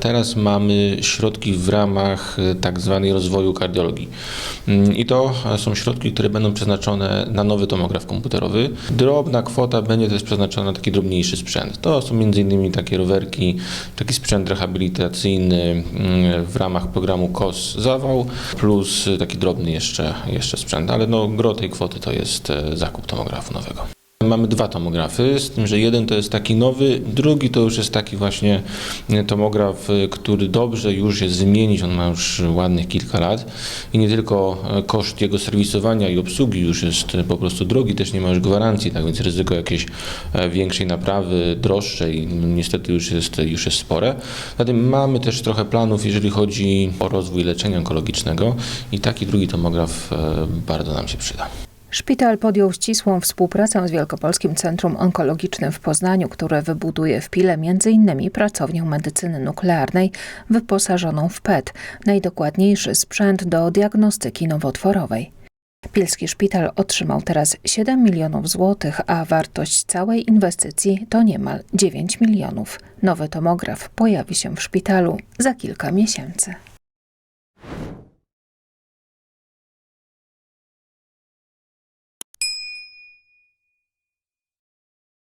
Teraz mamy środki w ramach e, tak zwanej rozwoju kardiologii. Mm, I to e, są środki, które będą przeznaczone na nowy tomograf komputerowy. Drobna kwota będzie też przeznaczona na taki drobniejszy sprzęt. To są m.in. takie rowerki, taki sprzęt rehabilitacyjny mm, w ramach programu KOS Zawał, plus taki drobny jeszcze, jeszcze sprzęt. Ale no, gro tej kwoty to jest e, zakup tomografu nowego. Mamy dwa tomografy, z tym, że jeden to jest taki nowy, drugi to już jest taki właśnie e, tomograf, e, który dobrze już jest wymienić, on ma już ładnych kilka lat i nie tylko e, koszt jego serwisowania i obsługi już jest po prostu drogi, też nie ma już gwarancji, tak więc ryzyko jakiejś większej naprawy, droższej, no, niestety już jest, już jest spore. Zatem mamy też trochę planów, jeżeli chodzi o rozwój leczenia onkologicznego i taki drugi tomograf bardzo nam się przyda. Szpital podjął ścisłą współpracę z Wielkopolskim Centrum Onkologicznym w Poznaniu, które wybuduje w Pile m.in. pracownię medycyny nuklearnej wyposażoną w PET, najdokładniejszy sprzęt do diagnostyki nowotworowej. Pilski szpital otrzymał teraz 7 milionów złotych, a wartość całej inwestycji to niemal 9 milionów. Nowy tomograf pojawi się w szpitalu za kilka miesięcy.